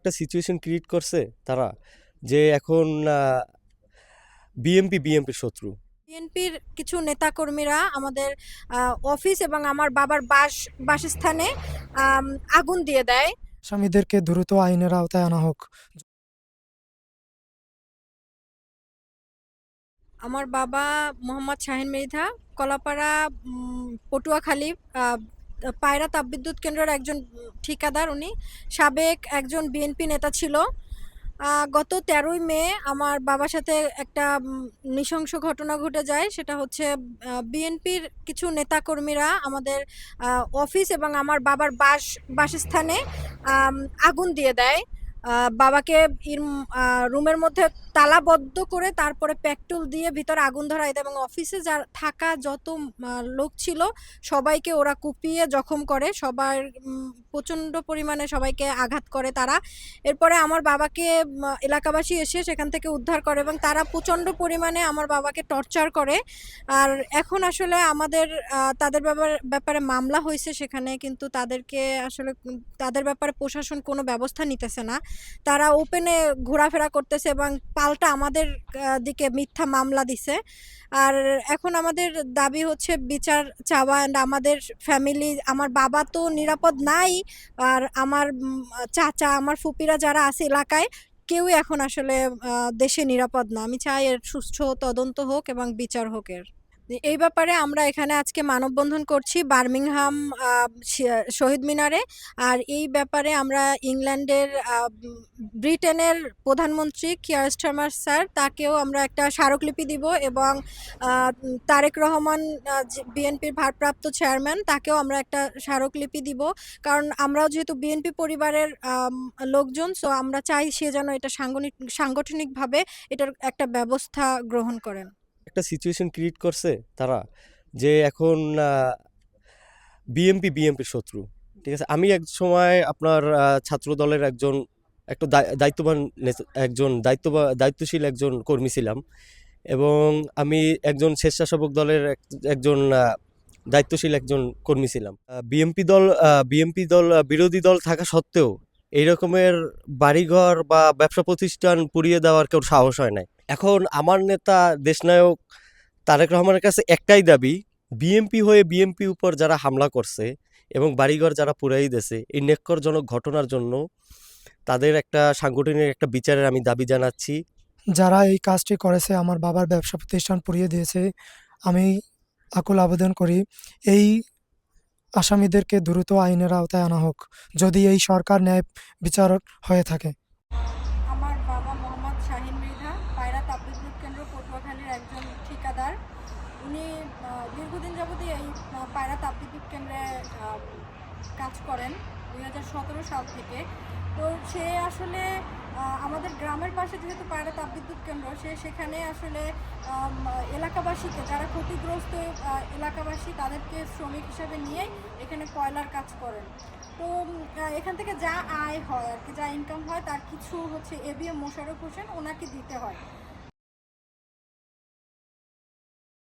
একটা situation create করছে তারা যে এখন বিএমপি বিএমপির শত্রু। বিএনপির কিছু নেতাকর্মীরা আমাদের আহ, অফিস এবং আমার বাবার বাস বাসস্থানে আগুন দিয়ে দেয়। আসামিদেরকে দ্রুত আইনের আওতায় আনা হোক। আমার বাবা মোহাম্মদ শাহিন মৃধা কলাপাড়া উম, পটুয়াখালী আহ, পায়রা তাপবিদ্যুৎ কেন্দ্রের একজন ঠিকাদার উনি, সাবেক একজন বিএনপি নেতা ছিল। গত তেরোই মে আমার বাবার সাথে একটা নৃশংস ঘটনা ঘটে যায়। সেটা হচ্ছে বিএনপির কিছু নেতাকর্মীরা আমাদের অফিস এবং আমার বাবার বাস, বাসস্থানে আগুন দিয়ে দেয়। বাবাকে রুমের মধ্যে তালাবদ্ধ করে তারপরে পেট্রোল দিয়ে ভিতরে আগুন ধরায় দেয় এবং অফিসে যা, থাকা যত লোক ছিল সবাইকে ওরা কুপিয়ে জখম করে। সবার প্রচণ্ড পরিমাণে সবাইকে আঘাত করে তারা। এরপরে আমার বাবাকে এলাকাবাসী এসে সেখান থেকে উদ্ধার করে এবং তারা প্রচণ্ড পরিমাণে আমার বাবাকে টর্চার করে। আর এখন আসলে আমাদের তাদের ব্যাপারে ব্যাপারে মামলা হয়েছে সেখানে, কিন্তু তাদেরকে আসলে, তাদের ব্যাপারে প্রশাসন কোনো ব্যবস্থা নিতেছে না। তারা ওপেনে ঘোরাফেরা করতেছে এবং পাল্টা আমাদের দিকে মিথ্যা মামলা দিছে। আর এখন আমাদের দাবি হচ্ছে বিচার চাওয়া অ্যান্ড আমাদের ফ্যামিলি আমার বাবা তো নিরাপদ নাই, আর আমার চাচা, আমার ফুপিরা যারা আছে এলাকায়, কেউই এখন আসলে দেশে নিরাপদ না। আমি চাই এর সুষ্ঠু তদন্ত হোক এবং বিচার হোক এর। এই ব্যাপারে আমরা এখানে আজকে মানববন্ধন করছি বার্মিংহাম শহীদ মিনারে। আর এই ব্যাপারে আমরা ইংল্যান্ডের ব্রিটেনের প্রধানমন্ত্রী কিয়ার স্যার, তাকেও আমরা একটা স্মারকলিপি দিব এবং তারেক রহমান বিএনপির ভারপ্রাপ্ত চেয়ারম্যান, তাকেও আমরা একটা স্মারকলিপি দিব। কারণ আমরাও যেহেতু বিএনপি পরিবারের লোকজন, সো আমরা চাই সে যেন এটা সাংগঠনিক সাংগঠনিকভাবে এটার একটা ব্যবস্থা গ্রহণ করেন। একটা সিচুয়েশন ক্রিয়েট করছে তারা যে এখন বিএমপি বিএমপির শত্রু, ঠিক আছে? আমি এক সময় আপনার ছাত্র দলের একজন, একটা দায়- দায়িত্ববান একজন দায়িত্ব দায়িত্বশীল একজন কর্মী ছিলাম এবং আমি একজন স্বেচ্ছাসেবক দলের এক- একজন দায়িত্বশীল একজন কর্মী ছিলাম। বিএমপি দল বিএমপি দল বিরোধী দল থাকা সত্ত্বেও এই রকমের বাড়িঘর বা ব্যবসা প্রতিষ্ঠান পুড়িয়ে দেওয়ার কেউ সাহস হয় নাই। এখন আমার নেতা, দেশনায়ক তারেক রহমানের কাছে একটাই দাবি বিএমপি হয়ে বিএমপি উপর যারা হামলা করছে এবং বাড়িঘর যারা পুরাই দিয়েছে, এই নেকরজনক ঘটনার জন্য তাদের একটা সাংগঠনিক একটা বিচারের আমি দাবি জানাচ্ছি। যারা এই কাজটি করেছে, আমার বাবার ব্যবসা প্রতিষ্ঠান পুড়িয়ে দিয়েছে, আমি আকুল আবেদন করি, এই আসামিদেরকে দ্রুত আইনের আওতায় আনা হোক, যদি এই সরকার ন্যায় বিচার হয়ে থাকে আমার বাবা মোহাম্মদ শাহিন মৃধা পায়রা তাপবিদ্যুৎ কেন্দ্র পটুয়াখালীর একজন ঠিকাদার। উনি দীর্ঘদিন যাবতই এই পায়রা তাপবিদ্যুৎ কেন্দ্রে কাজ করেন, দুই হাজার সতেরো সাল থেকে। তো সে আসলে আমাদের গ্রামের পাশে যেহেতু পায়রা তাপবিদ্যুৎ কেন্দ্র, সে সেখানে আসলে এলাকাবাসীকে, যারা ক্ষতিগ্রস্ত এলাকাবাসী, তাদেরকে শ্রমিক হিসাবে নিয়ে এখানে কয়লার কাজ করেন। তো এখান থেকে যা আয় হয় আর কি, যা ইনকাম হয়, তার কিছু হচ্ছে A B ABM Mosharraf Hossain ওনাকে দিতে হয়।